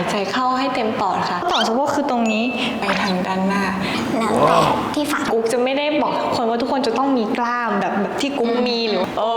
ายใจเข้าให้เต็มปอดค่ะ ต่อสะโพกคือตรงนี้ไปทางด้านหน้า แล้วแต่ที่ฝากกุ๊กจะไม่ได้บอกทุกคนว่าทุกคนจะต้องมีกล้ามแบบแบบที่กุ๊กมีหรือโอ้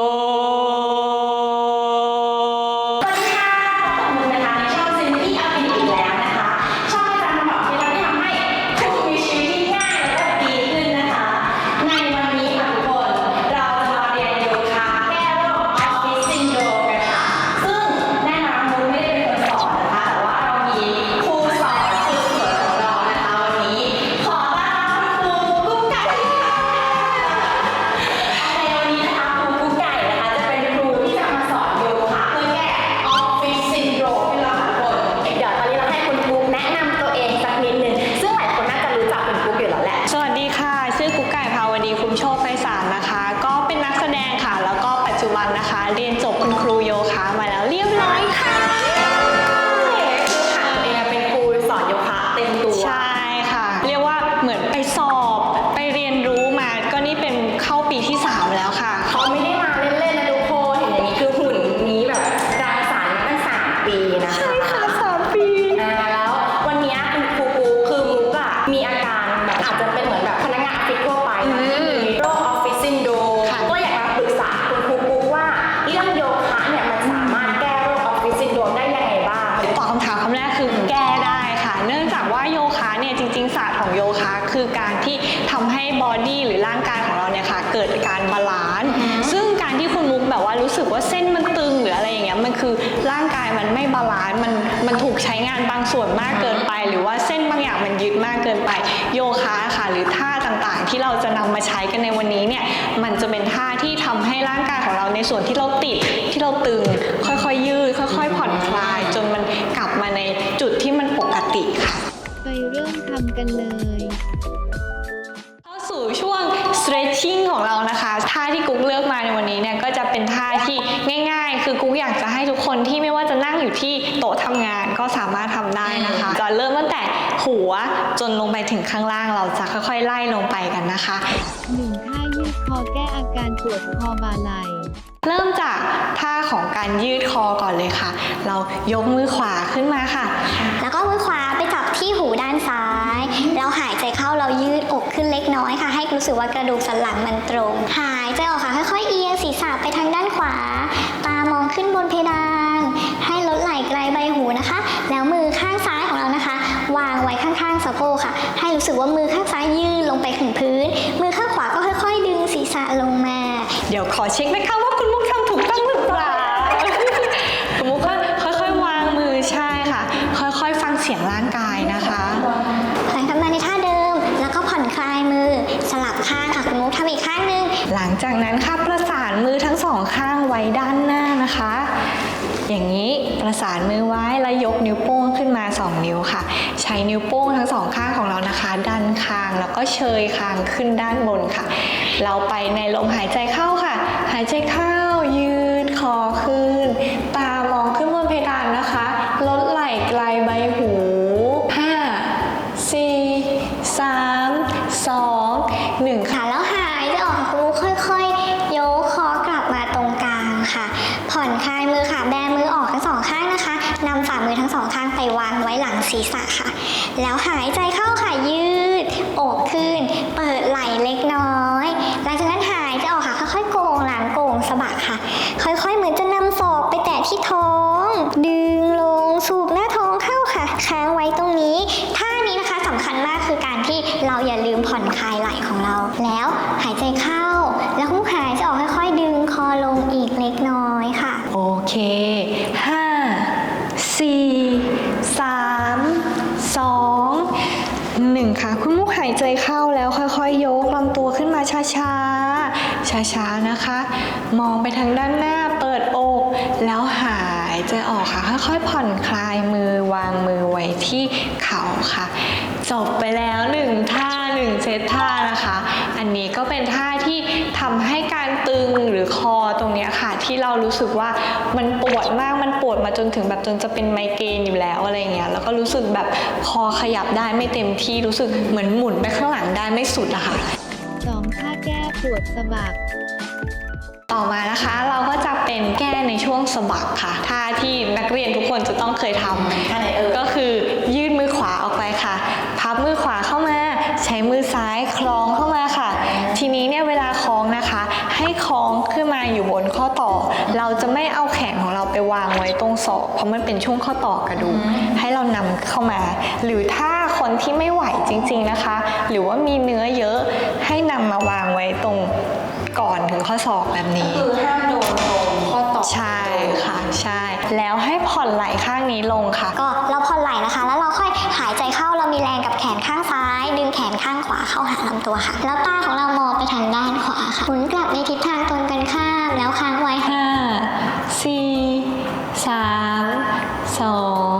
มากเกินไป หรือว่าเส้นบางอย่างมันยึดมากเกินไป โยคะค่ะ หรือท่าต่างๆ ที่เราจะนำมาใช้กันในวันนี้เนี่ยมันจะเป็นท่าที่ทำให้ร่างกายของเราในส่วนที่เราติดที่เราตึง ค่อยๆยืดค่อย ๆ ผ่อนคลาย จนมันกลับมาในจุดที่มันปกติค่ะ ไปเริ่มทำกันเลย เข้าสู่ช่วง stretching ของเรานะคะ ท่าที่กุ๊กเลือกมาในวันนี้เนี่ยก็จะเป็นท่าที่ง่าย ๆ คือกุ๊กอยากจะให้ทุกคนที่ไม่ว่าจะนั่งอยู่ที่โต๊ะทำงานก็สามารถทำได้นะคะจะเริ่มตั้งแต่หัวจนลงไปถึงข้างล่างเราจะค่อยๆ ไล่ลงไปกันนะคะ 1. ท่ายืดคอแก้อาการปวดคอบ่าไหล่เริ่มจากท่าของการยืดคอก่อนเลยค่ะ เรายกมือขวาขึ้นมาค่ะ แล้วก็มือขวาไปจับที่หูด้านซ้าย เราหายใจเข้าเรา ยืดอกขึ้นเล็กน้อยค่ะ ให้รู้สึกว่ากระดูกสันหลังมันตรง หายใจออกค่ะ ค่อยๆเอียงศีรษะไปทางด้านขวา ตามองขึ้นบนเพดาน ให้ลดไหล่ไกลใบหูนะคะ แล้วมือข้างซ้ายของเรานะคะ วางไว้ข้างๆสะโพกค่ะ ให้รู้สึกว่ามือข้างซ้ายยืดลงไปถึงพื้น มือข้างขวาก็ค่อย ๆ ดึงศีรษะลงมา เดี๋ยวขอเช็คนะคะว่าคุณมุกทำถูกต้องหรือเปล่า คุณมุกก็ค่อยๆ วางมือใช่ค่ะ ค่อยๆ ฟังเสียงร่าง จากนั้นค่ะประสานมือทั้งสองข้างไว้ด้านหน้านะคะ อย่างนี้ประสานมือไว้แล้วยกนิ้วโป้งขึ้นมา 2 นิ้วค่ะ ใช้นิ้วโป้งทั้งสองข้างของเรานะคะ ดันคางแล้วก็เชยคางขึ้นด้านบนค่ะ เราไปในลมหายใจเข้าค่ะ หายใจเข้ายืดคอขึ้น นนี้ก็เป็นท่าที่ทำให้การตึงหรือคอตรงเนี้ยค่ะ ที่เรารู้สึกว่ามันปวดมากมันปวดมาจนถึงแบบจนจะเป็นไมเกรนอยู่แล้วอะไรเงี้ยแล้วก็รู้สึกแบบคอขยับได้ไม่เต็มที่รู้สึกเหมือนหมุนไปข้างหลังได้ไม่สุดอะค่ะ 2. ท่าแก้ปวดสะบักต่อมานะคะเราก็จะเป็นแก้ในช่วงวงสะบักค่ะท่าที่นักเรียนทุกคนจะต้องเคยทำท่าไหนเอ่ยก็คือยื่นมือขวาออกไปค่ะ พับมือขวาเข้ามา ใช้มือซ้ายคล้องเข้ามาค่ะ ทีนี้เนี่ยเวลาคล้องนะคะ ให้คล้องขึ้นมาอยู่บนข้อต่อ เราจะไม่เอาแขนของเราไปวางไว้ตรงศอกเพราะมันเป็นช่วงข้อต่อกระดูกให้เรานำเข้ามา หรือถ้าคนที่ไม่ไหวจริง ๆนะคะ หรือว่ามีเนื้อเยอะให้นำมาวางไว้ตรงก่อนถึงข้อศอกแบบนี้คือห้ามโดนตรงข้อต่อ ใช่ค่ะ ใช่ แล้วให้ผ่อนไหล่ข้างนี้ลงค่ะ ก็เราผ่อนไหล่นะคะ แล้วเราค่อยหายใจเข้าเรามีแรงกับแขนข้างซ้าย ดึงแขนข้างขวาเข้าหาลำตัวค่ะ แล้วตาของเรามองไปทางด้านขวาค่ะหมุนกลับในทิศทางตรงกันข้ามแล้วค้างไว้ค่ะห้าสี่สามสอง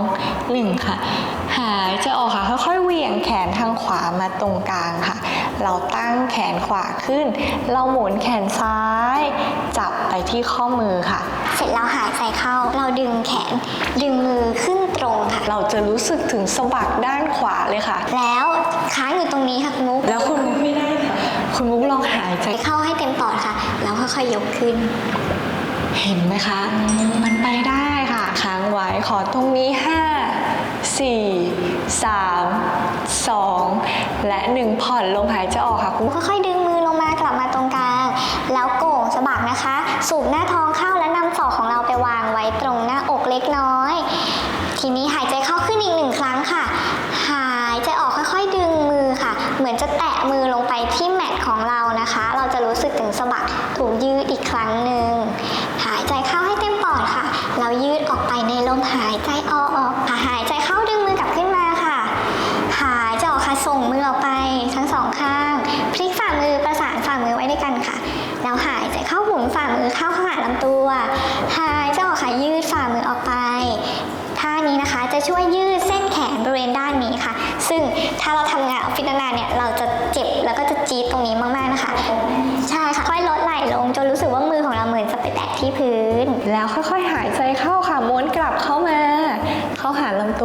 หนึ่งค่ะ หายใจออกค่ะค่อยๆเหวี่ยงแขนทางขวามาตรงกลางค่ะ เราตั้งแขนขวาขึ้น เราหมุนแขนซ้าย จับไปที่ข้อมือค่ะ เสร็จแล้วหายใจเข้า เราดึงแขน ดึงมือขึ้นตรงค่ะ เราจะรู้สึกถึงสะบักด้านขวาเลยค่ะ แล้วค้างอยู่ตรงนี้ค่ะคุณมุก แล้วคุณไม่ได้ค่ะ คุณมุกลองหายใจไปเข้าให้เต็มปอดค่ะ แล้วค่อยๆยกขึ้น เห็นไหมคะ มันไปได้ค่ะ ค้างไว้ ขอตรงนี้5 4 3 2 และ 1 ผ่อนลมหายใจออกค่ะคุณค่อยๆ ดึงมือลงมากลับมาตรงกลาง แล้วโก่งสะบักนะคะ สูบหน้าท้องเข้าและนำศอกของเราไปวางไว้ตรงหน้าอกเล็กน้อย ทีนี้หายใจเข้าขึ้นอีกหนึ่งครั้งค่ะ หายใจออกค่อยๆ ดึงมือค่ะ เหมือนจะแตะมือลงไปที่แมทของเรานะคะ เราจะรู้สึกถึงสะบักถูกยืดอีกครั้งหนึ่ง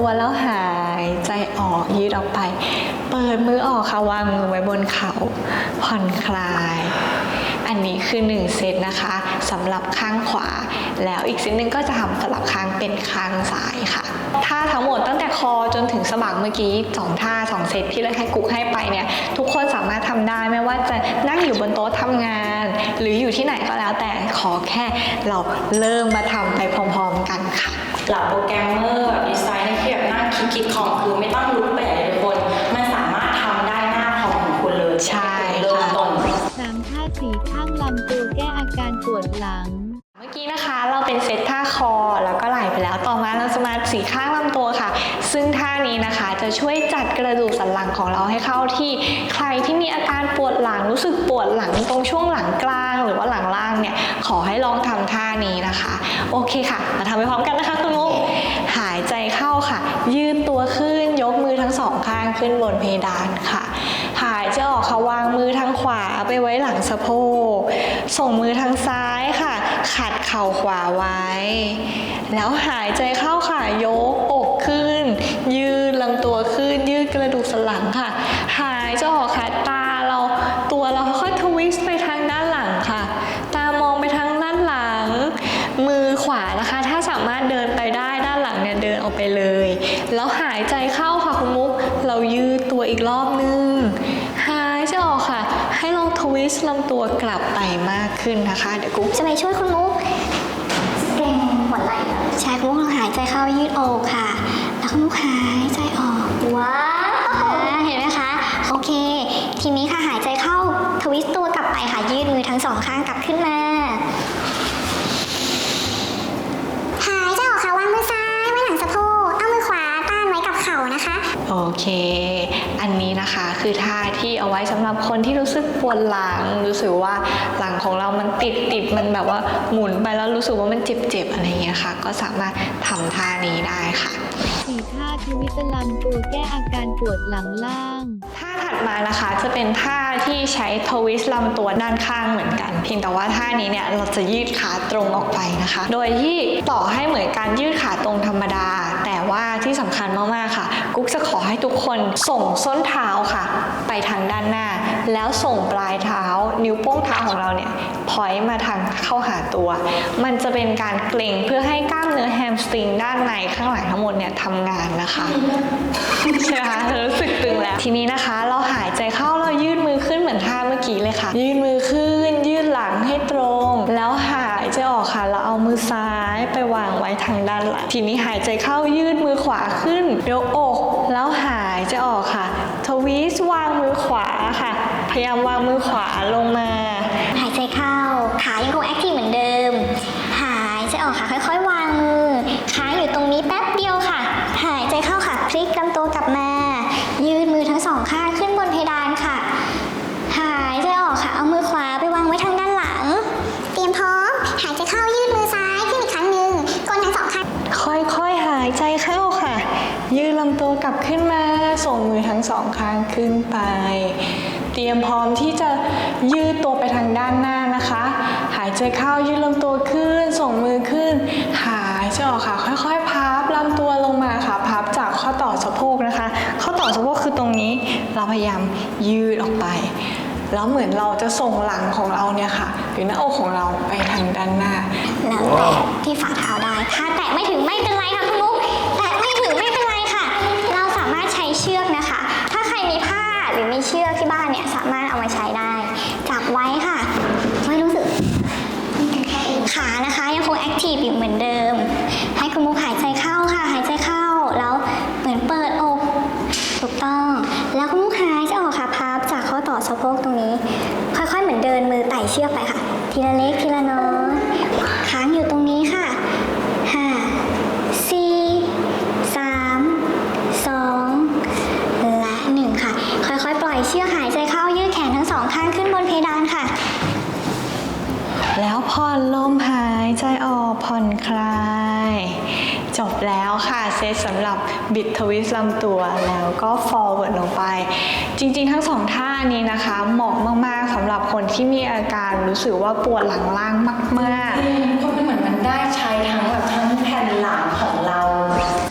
ตัวแล้วหายใจออกยืดออกไป เปิดมือออกค่ะวางมือไว้บนเขา่าผ่อนคลาย อันนี้คือ 1 เซตนะคะสำหรับข้างขวา แล้วอีกเซตหนึ่งก็จะทำสลับข้างเป็นข้างซ้ายค่ะท่าทั้งหมดตั้งแต่คอจนถึงสะบักเมื่อกี้สองท่าสองเซตที่เราให้กุ๊กให้ไปเนี่ยทุกคนสามารถทำได้ไม่ว่าจะนั่งอยู่บนโต๊ะทำงาน หรืออยู่ที่ไหนก็แล้วแต่ขอแค่เราเริ่มมาทำไปพร้อมๆกันค่ะเหล่าโปรแกรมเมอร์แบบดีไซน์ที่แบบนั่งคิดคิดของคือไม่ต้องลุกไปไหนเลยทุกคนมันสามารถทำได้หน้าคอมของคุณเลยใช่เริ่มค่ะต้นสามท่าสีข้างลำตัวแก้อาการปวดหลังเมื่อ กี้นะคะเราเป็นเซตท่าคอแล้วก็ไหล่ไปแล้ว ต่อมาเราจะมาสีข้างลำตัวค่ะ ซึ่งท่านี้นะคะจะช่วยจัดกระดูกสันหลังของเราให้เข้าที่ ใครที่มีอาการปวดหลังรู้สึกปวดหลังตรงช่วงหลังกลาง หรือว่าหลังล่างเนี่ยขอให้ลองทำท่านี้นะคะ โอเคค่ะ มาทำไปพร้อมกันนะคะคุณมุกหายใจเข้าค่ะ ยืดตัวขึ้นยกมือทั้งสองข้างขึ้นบนเพดานค่ะ หายใจออกค่ะวางมือทางขวาไปไว้หลังสะโพกส่งมือทางซ้ายค่ะ ขัด เข่าขวาไว้ แล้วหายใจเข้าค่ะยกอกขึ้น ยืดลำตัวขึ้น ยืดกระดูกสันหลังค่ะ หายใจออกค่ะตาเราตัวเราค่อยๆทวิสต์ไปทางด้านหลังค่ะ ตามองไปทางด้านหลัง มือขวานะคะ ถ้าสามารถเดินไปได้ด้านหลังเนี่ยเดินออกไปเลย แล้วหายใจเข้าค่ะคุณมุกเรายืดตัวอีกรอบนึงหายใจออกค่ะ ให้ลองทวิสต์ลำตัวกลับไปมากขึ้นนะคะ เดี๋ยวกุ๊กจะไปช่วยคุณมุก ใช่คุณมุกลองหายใจเข้ายืดอกค่ะ แล้วคุณมุกหายใจออกว้าวเห็นไหมคะ โอเค ทีนี้ค่ะหายใจเข้าทวิสต์ตัวกลับไปค่ะยืดมือทั้งสองข้างกลับขึ้นมา หายใจออกค่ะวางมือซ้ายไว้หลังสะโพกเอามือขวาต้านไว้กับเข่านะคะ โอเค อันนี้ นะคะ คือท่าที่เอาไว้สำหรับคนที่รู้สึกปวดหลังรู้สึกว่าหลังของเรามันติดติดมันแบบว่าหมุนไปแล้วรู้สึกว่ามันเจ็บๆอะไรอย่างเงี้ยค่ะ ก็สามารถทำท่านี้ได้ค่ะสี่ท่าทวิตลำตัวแก้อาการปวดหลังล่างท่าทถัดมานะคะจะเป็นท่าที่ใช้ทวิสต์ลำตัวด้านข้างเหมือนกันเพียงแต่ว่าท่านี้เนี่ยเราจะยืดขาตรงออกไปนะคะ โดยที่ต่อให้เหมือนการยืดขาตรงธรรมดาแต่ ว่าที่สำคัญมาก ๆ ค่ะ กุ๊กจะขอให้ทุกคนส่งส้นเท้าค่ะ ไปทางด้านหน้า แล้วส่งปลายเท้า นิ้วโป้งเท้าของเราเนี่ยพอยมาทางเข้าหาตัว มันจะเป็นการเกร็งเพื่อให้กล้ามเนื้อแฮมสตริงด้านในข้างหลังทั้งหมดเนี่ยทำงานนะคะใช่ไหมคะรู้สึกตึงแล้ว ทีนี้นะคะ เราหายใจเข้าเรายืดมือขึ้นเหมือนท่าเมื่อกี้เลยค่ะ ยืดมือขึ้น ยืดหลังให้ตรง แล้ว ทางด้านหลังทีนี้หายใจเข้ายืดมือขวาขึ้นยกอก แล้วหายใจออกค่ะ ทวิสวางมือขวาค่ะ พยายามวางมือขวาลงมา ตัวกลับขึ้นมา ส่งมือทั้งสองข้างขึ้นไป เตรียมพร้อมที่จะยืดตัวไปทางด้านหน้านะคะ หายใจเข้ายืดลำตัวขึ้น ส่งมือขึ้น หายใจออกค่ะ ค่อยๆ พับลำตัวลงมาค่ะ พับจากข้อต่อสะโพกนะคะ ข้อต่อสะโพกคือตรงนี้ เราพยายามยืดออกไป แล้วเหมือนเราจะส่งหลังของเราเนี่ยค่ะ หรือหน้าอกของเราไปทางด้านหน้า แล้วแตะที่ฝ่าเท้าได้ ถ้าแตะไม่ถึงไม่เป็น ชือกไปค่ะ ทีละเล็กทีละน้อยค้างอยู่ตรงนี้ค่ะห้าสี่สามสองและหนึ่งค่ะ ค่อยๆ ปล่อยเชือกหายใจเข้ายืดแขนทั้งสองข้างขึ้นบนเพดานค่ะ แล้วผ่อนลมหายใจออกผ่อนคลาย จบแล้ว เซตสำหรับบิดทวิสต์ลำตัวแล้วก็ forward ลงไป จริงๆ ทั้งสองท่านี้นะคะเหมาะมากๆสำหรับคนที่มีอาการรู้สึกว่าปวดหลังล่างมากๆเพราะมันเหมือนมันได้ใช้ทั้งแบบทั้งแผ่นหลังของเรา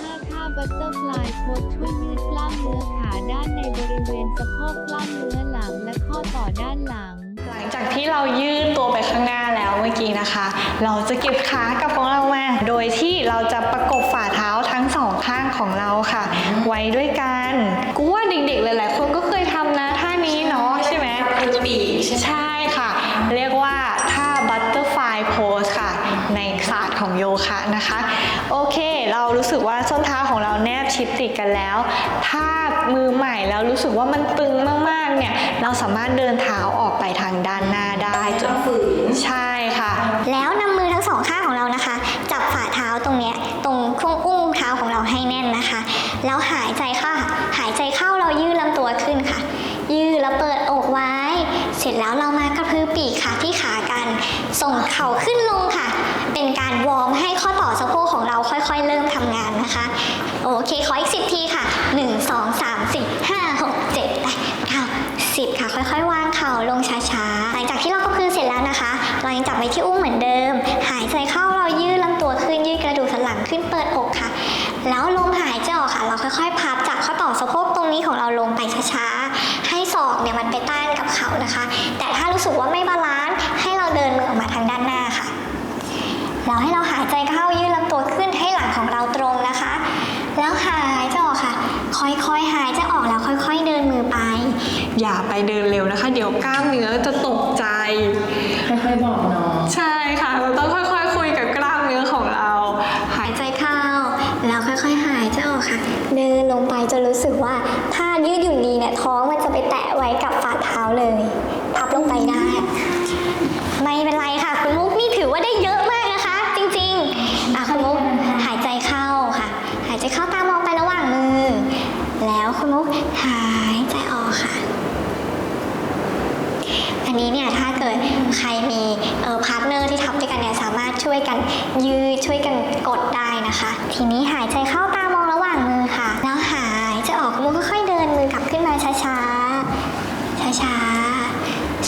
ท่าท่าบัตเตอร์ฟลายโพสช่วยยืดกล้ามเนื้อขาด้านในบริเวณสะโพกกล้ามเนื้อหลังและข้อต่อด้านหลัง หลังจากที่เรายืดตัวไปข้างหน้าแล้วเมื่อกี้นะคะ เราจะเก็บขากลับของเรามา โดยที่เราจะประกบฝ่าเท้าทั้ง สองข้างของเราค่ะ ไว้ด้วยกันกูว่าเด็กๆหลายๆคนก็เคยทำนะท่านี้เนาะใช่ไหมคือปีกใช่ไหมใช่ค่ะ เรียกว่าท่า butterfly pose ค่ะ ในศาสตร์ของโยคะนะคะ โอเค เรารู้สึกว่าส้นเท้าของเราแนบชิดติดกันแล้ว ถ้ามือใหม่แล้วรู้สึกว่ามันตึงมากๆเนี่ยเราสามารถเดินเท้าออกไปทางด้านหน้าได้จนฝืนใช่ค่ะ แล้วนำมือทั้งสองข้างของเรานะคะ จับฝ่าเท้าตรงเนี้ยตรง ให้แน่นนะคะ แล้วหายใจเข้าค่ะ หายใจเข้าเรายืดลำตัวขึ้นค่ะ ยืดแล้วเปิดอกไว้ เสร็จแล้วเรามากระพือปีกค่ะที่ขากัน ส่งเข่าขึ้นลงค่ะ เป็นการวอร์มให้ข้อต่อสะโพกของเราค่อยๆ เริ่มทำงานนะคะ โอเค ขออีกสิบทีค่ะ1 2 3 4 5 6 7 8 9 10ค่ะ ค่อยๆ วางเข่าลงช้าๆ หลังจากที่เรากระพือเสร็จแล้วนะคะ เรายังจับไว้ที่อุ้งเหมือนเดิม ค่ะเราค่อยๆ พับจากข้อต่อสะโพกตรงนี้ของเราลงไปช้าๆ ให้ศอกเนี่ยมันไปต้านกับเข่านะคะ แต่ถ้ารู้สึกว่าไม่บาลานซ์ให้เราเดินมือออกมาทางด้านหน้าค่ะ แล้วให้เราหายใจเข้ายืดลำตัวขึ้นให้หลังของเราตรงนะคะ แล้วหายใจออกค่ะ ค่อยๆ หายใจออกแล้วค่อยๆ เดินมือไป อย่าไปเดินเร็วนะคะ เดี๋ยวกล้ามเนื้อจะตกใจ ค่อยๆบอกน้อง ใช่ค่ะ เดินลงไปจนรู้สึกว่าถ้ายืดหยุ่นดีเนี่ยท้องมันจะไปแตะไว้กับฝ่าเท้าเลย พับลงไปได้ ไม่เป็นไรค่ะ คุณมุกนี่ถือว่าได้เยอะมากนะคะ จริงๆอะคุณมุกหายใจเข้าค่ะ หายใจเข้าตามองไประหว่างมือ แล้วคุณมุกหายใจออกค่ะ อันนี้เนี่ยถ้าเกิดใครมีเออพาร์ทเนอร์ที่ทำด้วยกันเนี่ยสามารถช่วยกันยืดช่วยกันกดได้นะคะ ทีนี้หายใจเข้าตาม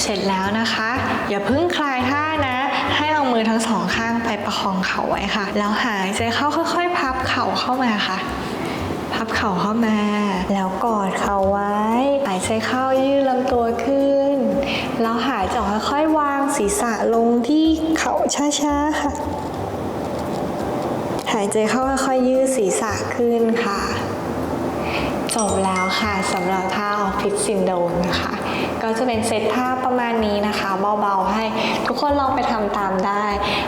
ร็จแล้วนะคะ อย่าเพิ่งคลายท่านะ ให้เอามือทั้งสองข้างไปประคองเข่าไว้ค่ะ แล้วหายใจเข้าค่อย ๆ พับเข่าเข้ามาค่ะ พับเข่าเข้ามา แล้วกอดเข่าไว้ หายใจเข้ายืดลำตัวขึ้น แล้วหายใจออกค่อยๆวางศีรษะลงที่เข่าช้าๆค่ะ หายใจเข้าค่อยๆยืดศีรษะขึ้นค่ะ จบแล้วค่ะสำหรับท่าออฟฟิศซินโดรมนะคะ ก็จะเป็นเซตท่าประมาณนี้นะคะเบาๆให้ทุกคนลองไปทำตามได้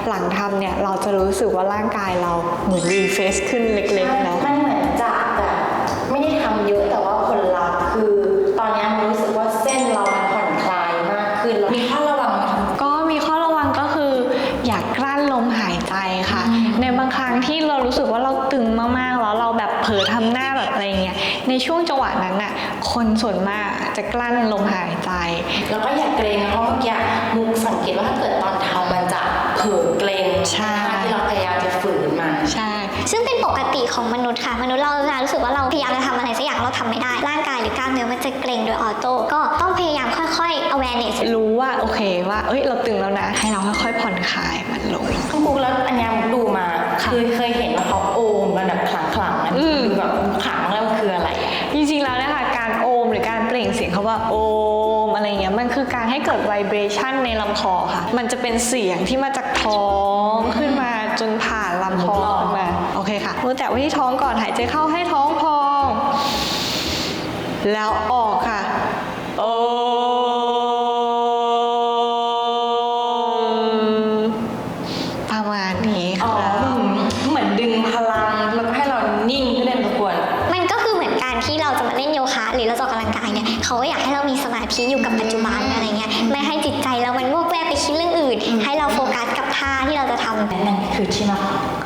หลังทำเนี่ยเราจะรู้สึกว่าร่างกายเราเหมือนรีเฟรชขึ้นเล็กๆนะมันเหมือนจะแบบไม่ได้ทำเยอะแต่ว่าผลลัพธ์คือตอนนี้มันรู้สึกว่าเส้นเรามันผ่อนคลายมากขึ้นแล้วมีข้อระวังไหมคะก็มีข้อระวังก็คือ อย่ากลั้นลมหายใจค่ะ ในบางครั้งที่เรารู้สึกว่าเราตึงมากๆแล้วเราแบบเผลอทำหน้าแบบอะไรเงี้ยในช่วงจังหวะนั้นน่ะคนส่วนมาก จะกลั้นลมหายใจ แล้วก็อย่าเกรงนะเพราะเมื่อกี้มุกสังเกตว่าถ้าเกิดตอนทำมันจะเผลอเกรงใช่ที่เราพยายามจะฝืนมันใช่ ซึ่งเป็นปกติของมนุษย์ค่ะ มนุษย์เราจะรู้สึกว่าเราพยายามจะทำอะไรสักอย่างเราทำไม่ได้ ร่างกายหรือกล้ามเนื้อมันจะเกร็งโดยออโต้ก็ต้องพยายามค่อยๆ awareness รู้ว่าโอเคว่าเอ้ยเราตึงแล้วนะ ให้เราค่อยๆผ่อนคลายมันลงคุณบุ๊กแล้วอันเนี้ยมุกดูมาคือเคยเห็นว่าเขาโอมกันแบบขลังๆอันอืนี้มดูแบบขลัง โอมอะไรเงี้ยมันคือการให้เกิดไวเบรชันในลำคอค่ะ มันจะเป็นเสียงที่มาจากท้องขึ้นมาจนผ่านลำคอขึ้นมาโอเคค่ะมือแตะไว้ที่ท้องก่อนหายใจเข้าให้ท้องพอง แล้วออก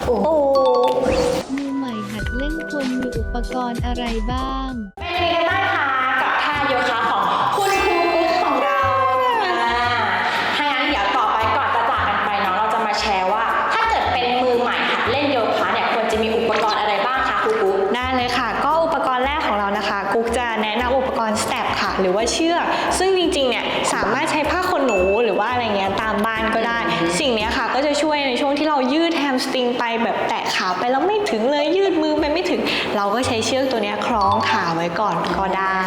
โอ้โหมือใหม่หัดเล่นควรมีอุปกรณ์อะไรบ้าง เป็นยังไงกันบ้างคะกับท่าโยคะของ อตัวนี้คล้องขาไว้ก่อนก็ได้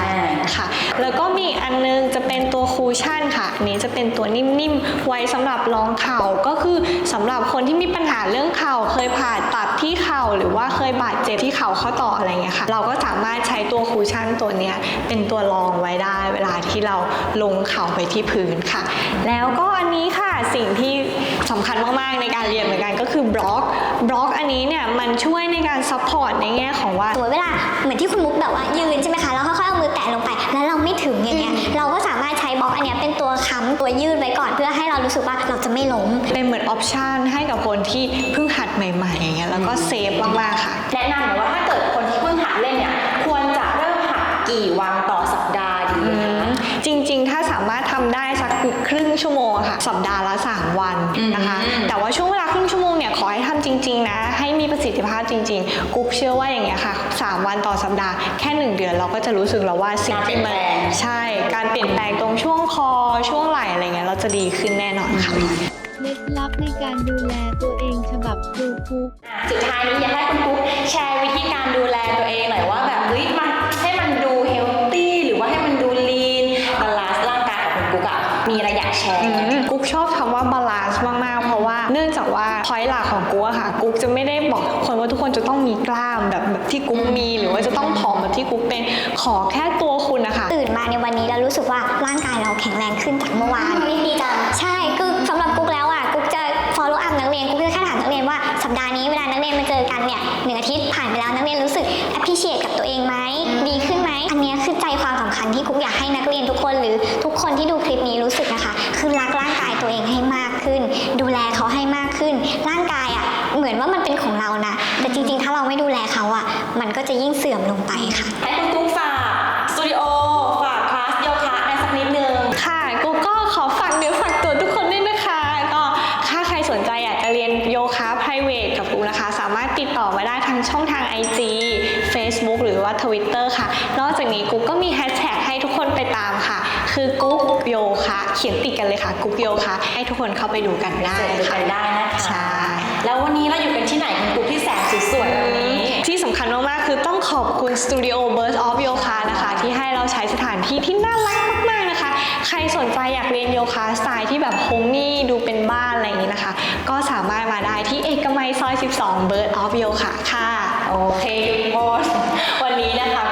ค่ะ แล้วก็มีอันนึงจะเป็นตัวคูชั่นค่ะอันนี้จะเป็นตัวนิ่มๆไว้สำหรับรองเข่าก็คือสำหรับคนที่มีปัญหาเรื่องเข่าเคยผ่าตัด ที่เข่าหรือว่าเคยบาดเจ็บที่เข่าข้อต่ออะไรเงี้ยค่ะ เราก็สามารถใช้ตัวคูชั่นตัวเนี้ยเป็นตัวรองไว้ได้ เวลาที่เราลงเข่าไปที่พื้นค่ะ แล้วก็อันนี้ค่ะสิ่งที่สำคัญมากๆในการเรียนเหมือนกันก็คือบล็อกบล็อกอันนี้เนี่ยมันช่วยในการซัพพอร์ตในแง่ของว่าสมมติเวลาเหมือนที่คุณมุกแบบว่ายืนใช่ไหมคะแล้วค่อยๆเอามือแตะลงไป แล้วเราไม่ถึงอย่างเงี้ยเราก็สามารถใช้ บล็อกอันเนี้ยเป็นตัวค้ำตัวยืดไว้ก่อนเพื่อให้เรารู้สึกว่าเราจะไม่ล้ม เป็นเหมือนออปชันให้กับคนที่เพิ่งหัดใหม่ๆอย่างเงี้ยแล้วก็เซฟมากๆค่ะ แนะนำหน่อยว่าถ้าเกิดคนที่เพิ่งหัดเล่นเนี่ยควรจะเริ่มหัดกี่วันต่อสัปดาห์ดีอืคะม จริง ๆ ถ้าสามารถทำได้สักครึ่งชั่วโมงอะค่ะ สัปดาห์ละ 3 วันนะคะอืมแต่ว่าช่วงเวลาครึ่งชั่วโมงเนี่ยขอให้ทำจริง ๆ นะ ให้มีประสิทธิภาพจริง ๆ กุ๊กเชื่อว่าอย่างเงี้ยค่ะ 3 วันต่อสัปดาห์แค่ 1 เดือนเราก็จะรู้สึกแล้วว่าสิ่งที่มันใช่ การเปลี่ยนแปลงตรงช่วงคอช่วงไหล่อะไรเงี้ยเราจะดีขึ้นแน่นอนค่ะเคล็ดลับในการดูแลตัวเองฉบับครูกุ๊กสุดท้ายนี้อยากให้คุณกุ๊กแชร์วิธีการดูแลตัวเองหน่อยว่าแบบเฮ้ยมันให้มันดูเฮลตี้หรือว่าให้มันดู มีอะไรอยากแชร์อืไหมมกุ๊กชอบคำว่าบาลานซ์มากๆ เพราะว่าเนื่องจากว่าพอยหลักของกุ๊กอะค่ะกุ๊กจะไม่ได้บอกทุกคนว่าทุกคนจะต้องมีกล้ามแบบแบบที่กุ๊กมีหรือว่าจะต้องผอมแบบที่กุ๊กเป็นขอแค่ตัวคุณนะคะ ตื่นมาในวันนี้แล้วรู้สึกว่าร่างกายเราแข็งแรงขึ้นจากเมื่อวานดีจังใช่คือ สัปดาห์นี้เวลานักเรียนมาเจอกันเนี่ยหนึ่งอาทิตย์ผ่านไปแล้วนักเรียนรู้สึก appreciate กับตัวเองไหมดีขึ้นไหมอันเนี้ยคือใจความสำคัญที่กุ๊กอยากให้นักเรียนทุกคนหรือทุกคนที่ดูคลิปนี้รู้สึกนะคะ คือรักร่างกายตัวเองให้มากขึ้น ดูแลเขาให้มากขึ้น ร่างกายอะเหมือนว่ามันเป็นของเรานะ แต่จริงๆ ถ้าเราไม่ดูแลเขาอะมันก็จะยิ่งเสื่อมลงไปค่ะให้คุณกุ๊กฝากสตูดิโอฝากคลาสโยคะในสักนิดนึงค่ะกูก็ขอฝากเดี๋ยวฝากตัวทุกคนด้วยนะคะ ก็ถ้าใครสนใจ ขียนติดกันเลยค่ะกุ๊กโยคะให้ทุกคนเข้าไปดูกันได้เจอดูค่ะกันได้นะคะใช่แล้ววันนี้เราอยู่กันที่ไหนคุณกุ๊กที่แสนสวยๆแบบนี้ที่สำคัญมากๆคือต้องขอบคุณสตูดิโอ Burst of Yoga นะคะที่ให้เราใช้สถานที่ที่น่ารักมากๆนะคะ ใครสนใจอยากเรียนโยคะสไตล์ที่แบบโฮมมี่ดูเป็นบ้านอะไรอย่างนี้นะคะ ก็สามารถมาได้ที่เอกมัยซอย 12 Burst of Yoga ค่ะ โอเคทุกคนวันนี้นะคะ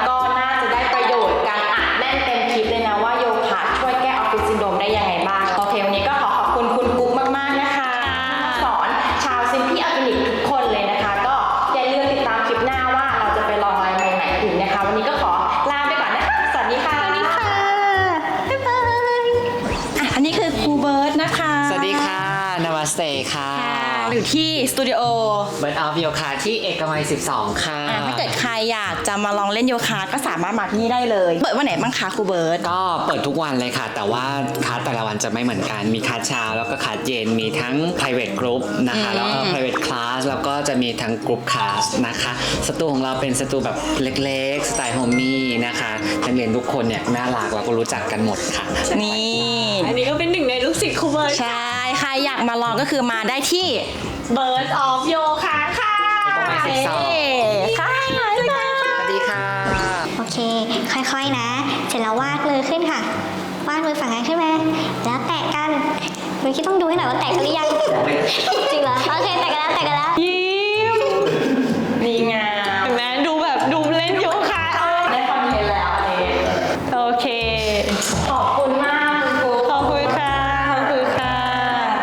โยคะที่เอกมัย 12 ค่ะ อะถ้าเกิดใครอยากจะมาลองเล่นโยคะก็สามารถมาที่นี่ได้เลย เปิดวันไหนบ้างคะครูเบิร์ต ก็เปิดทุกวันเลยค่ะ แต่ว่าคลาสแต่ละวันจะไม่เหมือนกัน มีคลาสเช้าแล้วก็คลาสเย็น มีทั้ง private group นะคะ แล้วก็ private class แล้วก็จะมีทั้ง group class นะคะสตูของเราเป็นสตูแบบเล็กๆ สไตล์โฮมมี่นะคะนักเรียนทุกคนเนี่ยน่ารักแล้วก็รู้จักกันหมดค่ะ นี่ อันนี้ก็เป็นหนึ่งในลูกศิษย์ครูเบิร์ตใช่ ใครอยากมาลองก็คือมาได้ที่ Bird of Yoga ค่ะ สองค่ะบ๊ายบายสวัสดีค่ะ โอเค ค่อยๆนะ เสร็จแล้ววาดมือขึ้นค่ะ วาดมือฝั่งนั้นขึ้นมา แล้วแตะกันเมื่อกี้ต้องดูให้หน่อยว่าแตะกันหรือยัง จริงเหรอ โอเค แตะกันแล้ว แตะกันแล้ว